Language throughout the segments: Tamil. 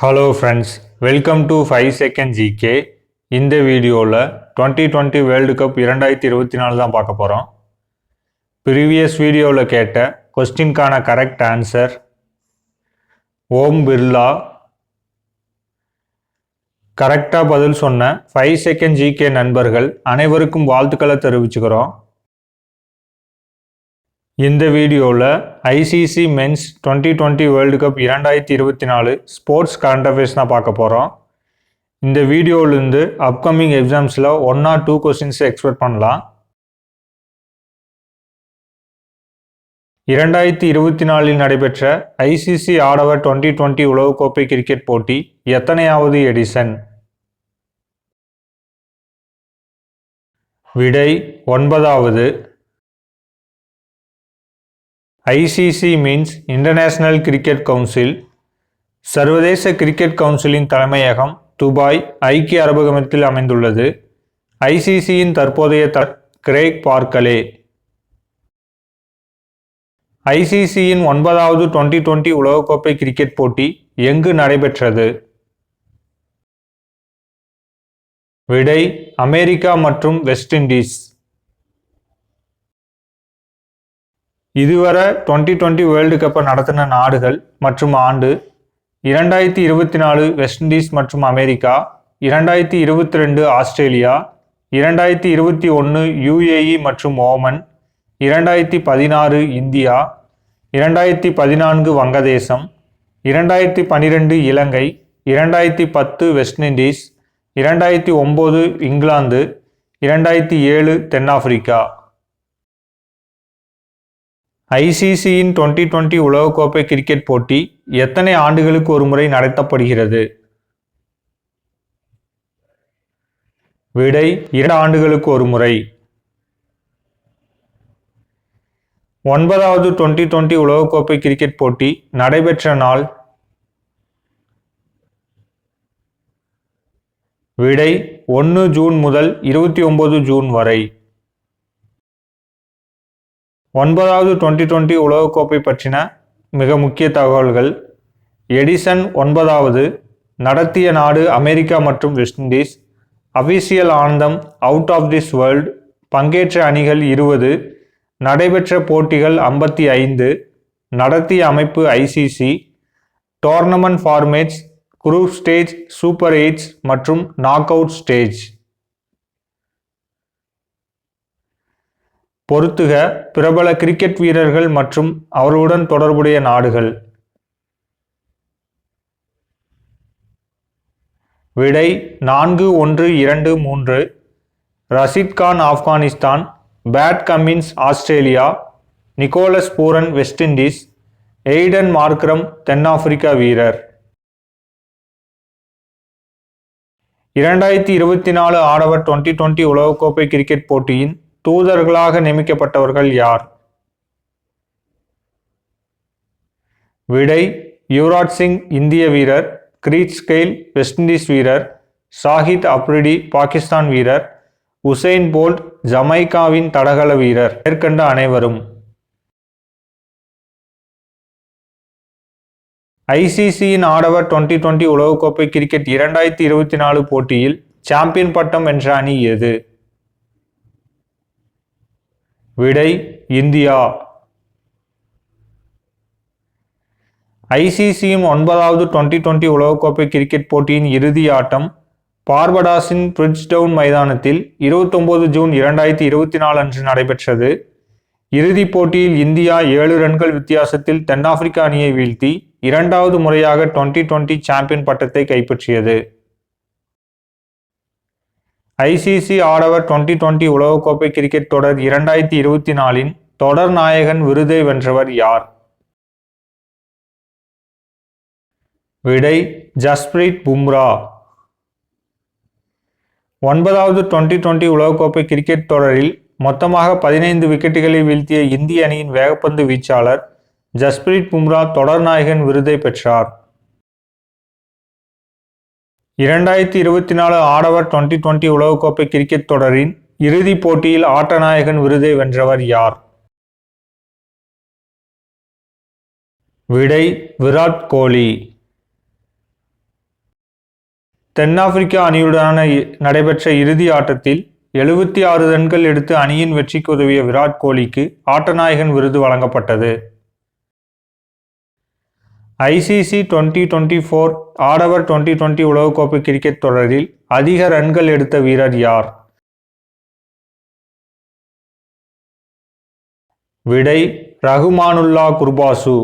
Hello friends welcome to five second GK இந்த வீடியோவில் டுவெண்ட்டி டுவெண்ட்டி வேர்ல்டு கப் இரண்டாயிரத்தி இருபத்தி நாலு தான் பார்க்க போகிறோம் ப்ரீவியஸ் வீடியோவில் கேட்ட கொஸ்டின்கான கரெக்ட் ஆன்சர் ஓம் பிர்லா. கரெக்டாக பதில் சொன்ன ஃபைவ் செகண்ட் ஜிகே நண்பர்கள் அனைவருக்கும் வாழ்த்துக்களை தெரிவிச்சுக்கிறோம். இந்த வீடியோவில் ICC men's twenty twenty world cup இரண்டாயிரத்தி இருபத்தி நாலு ஸ்போர்ட்ஸ் கரண்ட் அஃபேர்ஸ் தான் பார்க்க போகிறோம் இந்த வீடியோவிலேருந்து upcoming எக்ஸாம்ஸில் one or two questions expect பண்ணலாம். இரண்டாயிரத்தி இருபத்தி நாலில் நடைபெற்ற ஐசிசி ஆடவர் டுவெண்ட்டி டுவெண்ட்டி உலகக்கோப்பை கிரிக்கெட் போட்டி எத்தனையாவது எடிசன் விடை ஒன்பதாவது ICC means international cricket council சர்வதேச கிரிக்கெட் கவுன்சிலின் தலைமையகம் துபாய் ஐக்கிய அரபு அமீரகத்தில் அமைந்துள்ளது. ஐசிசியின் தற்போதைய த கிரேக் பார்க்கலே. ஐசிசியின் ஒன்பதாவது டுவெண்ட்டி டுவெண்ட்டி உலகக்கோப்பை கிரிக்கெட் போட்டி எங்கு நடைபெற்றது? விடை அமெரிக்கா மற்றும் வெஸ்ட் இண்டீஸ் இதுவரை டுவெண்ட்டி டுவெண்ட்டி வேர்ல்டு கப்பை நடத்தின நாடுகள் மற்றும் ஆண்டு இரண்டாயிரத்தி இருபத்தி நாலு வெஸ்ட் இண்டீஸ் மற்றும் அமெரிக்கா இரண்டாயிரத்தி இருபத்தி ரெண்டு ஆஸ்திரேலியா இரண்டாயிரத்தி இருபத்தி ஒன்று யுஏஇ மற்றும் ஓமன் இரண்டாயிரத்தி பதினாறு இந்தியா இரண்டாயிரத்தி பதினான்கு வங்கதேசம் இரண்டாயிரத்தி பன்னிரெண்டு இலங்கை இரண்டாயிரத்தி பத்து வெஸ்ட் இண்டீஸ் இரண்டாயிரத்தி ஒம்பது இங்கிலாந்து இரண்டாயிரத்தி ஏழு தென்னாப்பிரிக்கா. ஐசிசியின் டுவெண்ட்டி டுவெண்ட்டி உலகக்கோப்பை கிரிக்கெட் போட்டி எத்தனை ஆண்டுகளுக்கு ஒரு முறை நடத்தப்படுகிறது? விடை இரண்டு ஆண்டுகளுக்கு ஒரு முறை ஒன்பதாவது டுவெண்ட்டி டுவெண்ட்டி உலகக்கோப்பை கிரிக்கெட் போட்டி நடைபெற்ற நாள். விடை ஒன்று ஜூன் முதல் இருபத்தி ஒன்பது ஜூன் வரை. ஒன்பதாவது டுவெண்ட்டி டுவெண்ட்டி உலகக்கோப்பை பற்றின மிக முக்கிய தகவல்கள். எடிசன் ஒன்பதாவது நடத்திய நாடு அமெரிக்கா மற்றும் West Indies. Official anthem out of this world. பங்கேற்ற அணிகள் இருபது நடைபெற்ற போட்டிகள் ஐம்பத்தி ஐந்து. நடத்திய அமைப்பு ICC tournament formats group stage super eights மற்றும் நாக் அவுட் ஸ்டேஜ். பொறுத்துக பிரபல கிரிக்கெட் வீரர்கள் மற்றும் அவர்களுடன் தொடர்புடைய நாடுகள். விடை நான்கு ஒன்று இரண்டு மூன்று. Rashid Khan Afghanistan Pat Cummins Australia Nicholas Pooran West Indies Aiden Markram தென்னாப்பிரிக்கா வீரர். இரண்டாயிரத்தி இருபத்தி நாலு ஆடவர் டுவெண்ட்டி டுவெண்ட்டி உலகக்கோப்பை கிரிக்கெட் போட்டியின் தூதர்களாக நியமிக்கப்பட்டவர்கள் யார்? விடை யுவராஜ் சிங் இந்திய வீரர். கிரீச் ஸ்கெயில் வெஸ்ட் இண்டீஸ் வீரர். ஷாஹித் அப்ரிடி பாகிஸ்தான் வீரர். உசைன் போல்ட் ஜமைக்காவின் தடகள வீரர். மேற்கண்ட அனைவரும். ஐசிசியின் ஆடவர் டுவெண்ட்டி டுவெண்ட்டி உலகக்கோப்பை கிரிக்கெட் இரண்டாயிரத்தி இருபத்தி நாலு போட்டியில் சாம்பியன் பட்டம் வென்ற அணி எது? விடை இந்தியா. ஐசிசியின் ஒன்பதாவது டுவெண்ட்டி டுவெண்ட்டி உலகக்கோப்பை கிரிக்கெட் போட்டியின் இறுதி ஆட்டம் பார்படாஸின் பிரிட்ஜ்டவுன் மைதானத்தில் இருபத்தொம்போது ஜூன் இரண்டாயிரத்தி இருபத்தி நாலு அன்று நடைபெற்றது. இறுதிப் போட்டியில் இந்தியா ஏழு ரன்கள் வித்தியாசத்தில் தென்னாப்பிரிக்கா அணியை வீழ்த்தி இரண்டாவது முறையாக டுவெண்ட்டி டுவெண்ட்டி சாம்பியன் பட்டத்தை கைப்பற்றியது. ஐசிசி ஆடவர் டுவெண்ட்டி டுவெண்ட்டி உலகக்கோப்பை கிரிக்கெட் தொடர் இரண்டாயிரத்தி இருபத்தி நாலின் தொடர் நாயகன் விருதை வென்றவர் யார்? விடை ஜஸ்பிரீத் பும்ரா. ஒன்பதாவது டுவெண்ட்டி டுவெண்ட்டி உலகக்கோப்பை கிரிக்கெட் தொடரில் மொத்தமாக பதினைந்து விக்கெட்டுகளை வீழ்த்திய இந்திய அணியின் வேகப்பந்து வீச்சாளர் ஜஸ்பிரீத் பும்ரா தொடர் நாயகன் விருதை பெற்றார். இரண்டாயிரத்தி இருபத்தி நாலு ஆடவர் டுவெண்ட்டி டுவெண்ட்டி உலகக்கோப்பை கிரிக்கெட் தொடரின் இறுதிப் போட்டியில் ஆட்டநாயகன் விருதை வென்றவர் யார்? விடை விராட் கோலி. தென்னாப்பிரிக்கா அணியுடனான நடைபெற்ற இறுதி ஆட்டத்தில் எழுபத்தி ஆறு ரன்கள் எடுத்து அணியின் வெற்றிக்கு உதவிய விராட் கோலிக்கு ஆட்டநாயகன் விருது வழங்கப்பட்டது. ஐசிசி டுவெண்ட்டி டுவெண்ட்டி ஃபோர் ஆடவர் டுவெண்ட்டி டுவெண்ட்டி உலகக்கோப்பை கிரிக்கெட் தொடரில் அதிக ரன்கள் எடுத்த வீரர் யார்? விடை ரகுமானுல்லா குர்பாசு.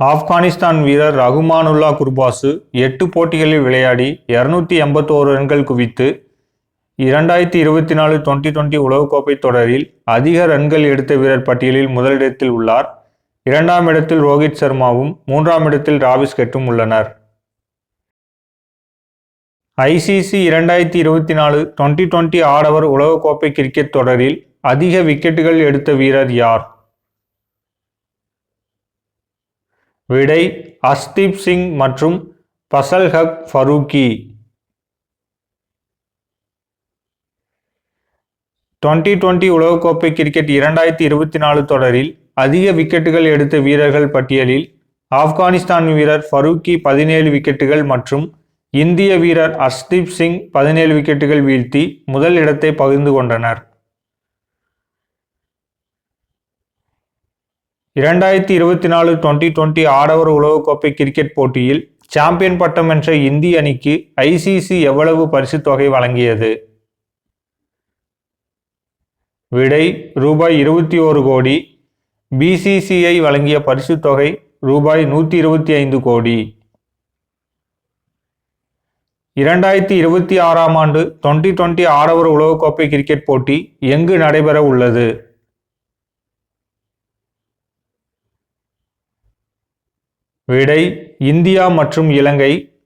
ஆப்கானிஸ்தான் வீரர் ரகுமானுல்லா குர்பாசு எட்டு போட்டிகளில் விளையாடி இருநூத்தி எண்பத்தோரு ரன்கள் குவித்து இரண்டாயிரத்தி இருபத்தி நாலு டுவெண்ட்டி டுவெண்ட்டி உலகக்கோப்பை தொடரில் அதிக ரன்கள் எடுத்த வீரர் பட்டியலில் முதலிடத்தில் உள்ளார். இரண்டாம் இடத்தில் ரோஹித் சர்மாவும் மூன்றாம் இடத்தில் ராவிஸ் கெட்டும் உள்ளனர் ஐசிசி இரண்டாயிரத்தி இருபத்தி நாலு டுவெண்ட்டி டுவெண்ட்டி ஆடவர் உலகக்கோப்பை கிரிக்கெட் தொடரில் அதிக விக்கெட்டுகள் எடுத்த வீரர் யார்? விடை அஸ்தீப் சிங் மற்றும் பசல் ஹக் ஃபரூக்கி டுவெண்ட்டி டுவெண்ட்டி உலகக்கோப்பை கிரிக்கெட் இரண்டாயிரத்தி இருபத்தி நாலு தொடரில் அதிக விக்கெட்டுகள் எடுத்த வீரர்கள் பட்டியலில் ஆப்கானிஸ்தான் வீரர் ஃபரூக்கி பதினேழு விக்கெட்டுகள் மற்றும் இந்திய வீரர் அர்ஷ்தீப் சிங் பதினேழு விக்கெட்டுகள் வீழ்த்தி முதல் இடத்தை பகிர்ந்து கொண்டனர். இரண்டாயிரத்தி இருபத்தி நாலு டுவெண்ட்டி டுவெண்ட்டி ஆடவர் உலகக்கோப்பை கிரிக்கெட் போட்டியில் சாம்பியன் பட்டம் வென்ற இந்திய அணிக்கு ஐசிசி எவ்வளவு பரிசுத் தொகை வழங்கியது? விடை ரூபாய் இருபத்தி ஓரு கோடி பிசிசிஐ வழங்கிய பரிசுத் தொகை ரூபாய் நூற்றி இருபத்தி ஐந்து கோடி. இரண்டாயிரத்தி இருபத்தி ஆறாம் ஆண்டு டுவெண்ட்டி டுவெண்ட்டி ஆடவர் உலகக்கோப்பை கிரிக்கெட் போட்டி எங்கு நடைபெற உள்ளது? விடை இந்தியா மற்றும் இலங்கை.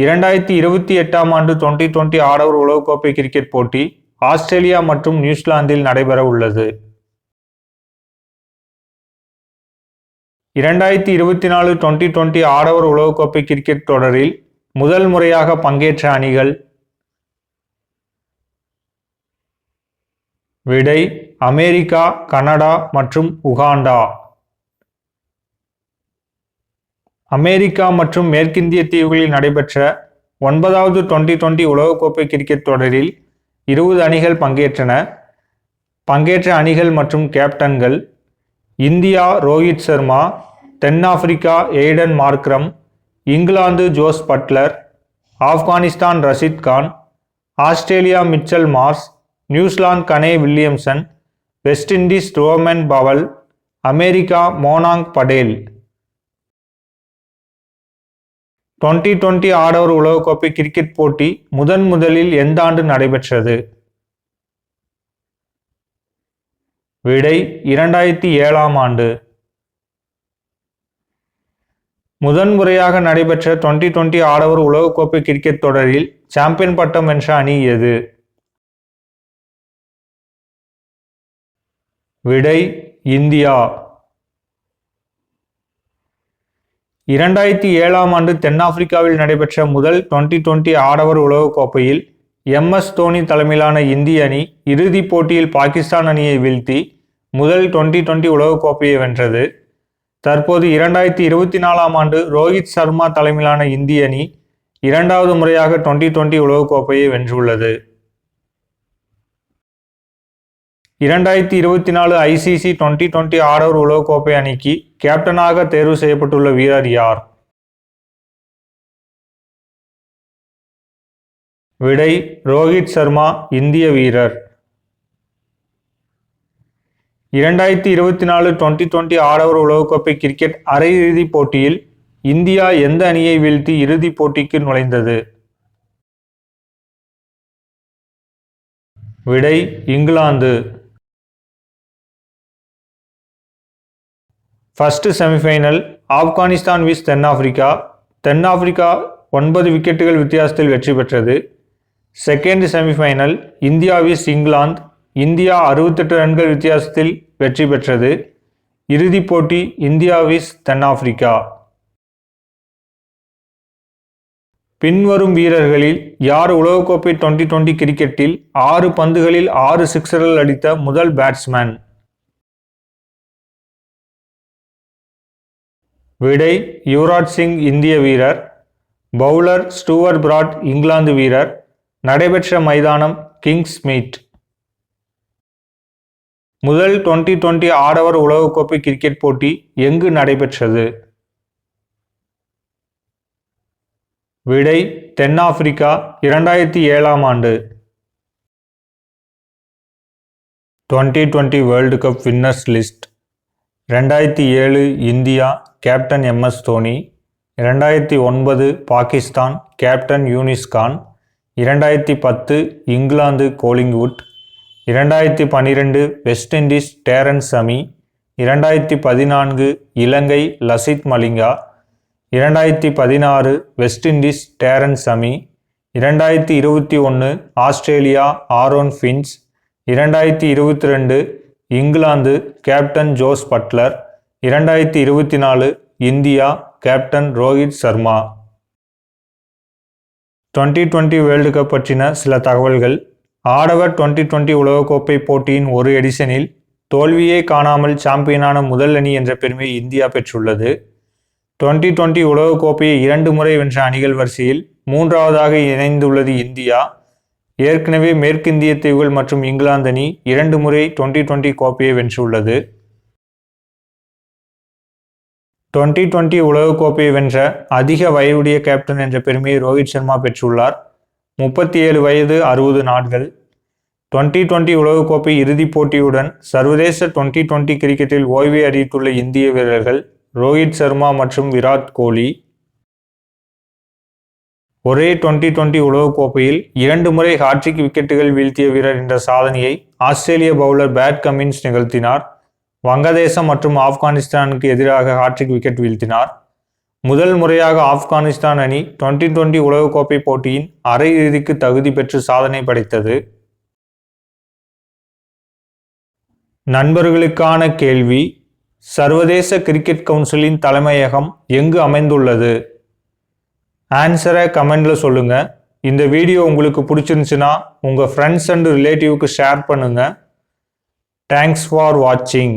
இரண்டாயிரத்தி இருபத்தி எட்டாம் ஆண்டு டுவெண்ட்டி டுவெண்ட்டி ஆடவர் உலகக்கோப்பை கிரிக்கெட் போட்டி ஆஸ்திரேலியா மற்றும் நியூசிலாந்தில் நடைபெற உள்ளது. இரண்டாயிரத்தி இருபத்தி நாலு டுவெண்ட்டி டுவெண்ட்டி ஆடவர் உலகக்கோப்பை கிரிக்கெட் தொடரில் முதல் முறையாக பங்கேற்ற அணிகள் விடை அமெரிக்கா கனடா மற்றும் உகாண்டா. அமெரிக்கா மற்றும் மேற்கிந்திய தீவுகளில் நடைபெற்ற ஒன்பதாவது டுவெண்ட்டி டுவெண்ட்டி உலகக்கோப்பை கிரிக்கெட் தொடரில் இருபது அணிகள் பங்கேற்றன. பங்கேற்ற அணிகள் மற்றும் கேப்டன்கள் இந்தியா ரோஹித் சர்மா தென்னாப்பிரிக்கா Aiden Markram England Jos Buttler Afghanistan Rashid Khan Australia Mitchell Marsh New Zealand Kane Williamson West Indies Rovman Powell America Monank Patel. Twenty twenty ஆடவர் உலகக்கோப்பை கிரிக்கெட் போட்டி முதன் முதலில் எந்த ஆண்டு நடைபெற்றது? விடை இரண்டாயிரத்தி ஏழாம் ஆண்டு. முதன்முறையாக நடைபெற்ற டுவெண்ட்டி டுவெண்ட்டி ஆடவர் உலகக்கோப்பை கிரிக்கெட் தொடரில் சாம்பியன் பட்டம் வென்ற அணி எது? விடை இந்தியா. இரண்டாயிரத்தி ஏழாம் ஆண்டு தென்னாப்பிரிக்காவில் நடைபெற்ற முதல் டுவெண்ட்டி டுவெண்ட்டி ஆடவர் உலகக்கோப்பையில் எம் எஸ் தோனி தலைமையிலான இந்திய அணி இறுதிப் போட்டியில் பாகிஸ்தான் அணியை வீழ்த்தி முதல் டுவெண்ட்டி டுவெண்ட்டி உலகக்கோப்பையை வென்றது. தற்போது இரண்டாயிரத்தி இருபத்தி நாலாம் ஆண்டு ரோஹித் சர்மா தலைமையிலான இந்திய அணி இரண்டாவது முறையாக டுவெண்ட்டி டுவெண்ட்டி உலகக்கோப்பையை வென்றுள்ளது. இரண்டாயிரத்தி இருபத்தி நாலு ஐசிசி டுவெண்ட்டி டுவெண்ட்டி ஆடவர் உலகக்கோப்பை அணிக்கு கேப்டனாக தேர்வு செய்யப்பட்டுள்ள வீரர் யார்? விடை ரோஹித் சர்மா இந்திய வீரர். இரண்டாயிரத்தி இருபத்தி நாலு டுவெண்ட்டி டுவெண்ட்டி ஆடவர் உலகக்கோப்பை கிரிக்கெட் அரையிறுதிப் போட்டியில் இந்தியா எந்த அணியை வீழ்த்தி இறுதிப் போட்டிக்கு நுழைந்தது? விடை England. First semifinal Afghanistan vs தென்னாப்பிரிக்கா. தென்னாப்பிரிக்கா ஒன்பது விக்கெட்டுகள் வித்தியாசத்தில் வெற்றி பெற்றது. Second semifinal India vs England. India அறுபத்தெட்டு ரன்கள் வித்தியாசத்தில் வெற்றி பெற்றது. இறுதிப் போட்டி இந்தியாவிஸ் தென்னாப்பிரிக்கா. பின்வரும் வீரர்களில் யார் உலகக்கோப்பை டுவெண்ட்டி டுவெண்ட்டி கிரிக்கெட்டில் ஆறு பந்துகளில் ஆறு சிக்ஸர்கள் அடித்த முதல் பேட்ஸ்மேன்? விடை யுவராஜ் சிங் இந்திய வீரர். பவுலர் ஸ்டூவர்ட் பிராட் இங்கிலாந்து வீரர். நடைபெற்ற மைதானம் கிங்ஸ் மீட். முதல் டுவெண்ட்டி டுவெண்ட்டி ஆடவர் உலகக்கோப்பை கிரிக்கெட் போட்டி எங்கு நடைபெற்றது? விடை தென்னாப்பிரிக்கா இரண்டாயிரத்தி ஏழாம் ஆண்டு. Twenty twenty world cup winners list. ரெண்டாயிரத்தி ஏழு இந்தியா கேப்டன் எம்எஸ் தோனி. இரண்டாயிரத்தி ஒன்பது பாகிஸ்தான் கேப்டன் யூனிஸ்கான் இரண்டாயிரத்தி பத்து இங்கிலாந்து கோலிங்வுட். இரண்டாயிரத்தி பன்னிரெண்டு வெஸ்ட் இண்டீஸ் டேரன் சமி இரண்டாயிரத்தி பதினான்கு இலங்கை லசித் மலிங்கா இரண்டாயிரத்தி பதினாறு வெஸ்ட் இண்டீஸ் டேரன் சமி இரண்டாயிரத்தி இருபத்தி ஒன்று ஆஸ்திரேலியா ஆரோன் ஃபின்ஸ் இரண்டாயிரத்தி இருபத்தி ரெண்டு இங்கிலாந்து கேப்டன் ஜோஸ் பட்லர் இரண்டாயிரத்தி இருபத்தி நாலு India captain Rohit Sharma. Twenty twenty world cup பற்றின சில தகவல்கள் ஆடவர் டுவெண்ட்டி டுவெண்ட்டி உலகக்கோப்பை போட்டியின் ஒரு எடிஷனில் தோல்வியே காணாமல் சாம்பியனான முதல் அணி என்ற பெருமை இந்தியா பெற்றுள்ளது. டுவெண்ட்டி டுவெண்ட்டி உலகக்கோப்பையை இரண்டு முறை வென்ற அணிகள் வரிசையில் மூன்றாவதாக இணைந்துள்ளது இந்தியா. ஏற்கனவே மேற்கிந்திய தீவுகள் மற்றும் இங்கிலாந்து அணி இரண்டு முறை டுவெண்ட்டி டுவெண்ட்டி கோப்பையை வென்றுள்ளது. டுவெண்ட்டி டுவெண்ட்டி உலகக்கோப்பையை வென்ற அதிக வயதுடைய கேப்டன் என்ற பெருமையை ரோஹித் சர்மா பெற்றுள்ளார். முப்பத்தி ஏழு வயது அறுபது நாட்கள். டுவெண்ட்டி டுவெண்ட்டி உலகக்கோப்பை இறுதிப் போட்டியுடன் சர்வதேச டுவெண்ட்டி டுவெண்ட்டி கிரிக்கெட்டில் ஓய்வை அறிவித்துள்ள இந்திய வீரர்கள் ரோஹித் சர்மா மற்றும் விராட் கோலி. ஒரே டுவெண்ட்டி டுவெண்ட்டி உலகக்கோப்பையில் இரண்டு முறை ஹாட்ரிக் விக்கெட்டுகள் வீழ்த்திய வீரர் என்ற சாதனையை ஆஸ்திரேலிய பவுலர் பேட் கமின்ஸ் நிகழ்த்தினார். வங்கதேசம் மற்றும் ஆப்கானிஸ்தானுக்கு எதிராக ஹாட்ரிக் விக்கெட் வீழ்த்தினார். முதல் முறையாக ஆப்கானிஸ்தான் அணி டுவெண்ட்டி டுவெண்ட்டி உலகக்கோப்பை போட்டியின் அரையிறுதிக்கு தகுதி பெற்று சாதனை படைத்தது. நண்பர்களுக்கான கேள்வி சர்வதேச கிரிக்கெட் கவுன்சிலின் தலைமையகம் எங்கு அமைந்துள்ளது? ஆன்சரை கமெண்டில் சொல்லுங்கள் இந்த வீடியோ உங்களுக்கு பிடிச்சிருந்துச்சுன்னா உங்கள் ஃப்ரெண்ட்ஸ் அண்ட் ரிலேட்டிவ்க்கு ஷேர் பண்ணுங்கள் தேங்க்ஸ் ஃபார் வாட்சிங்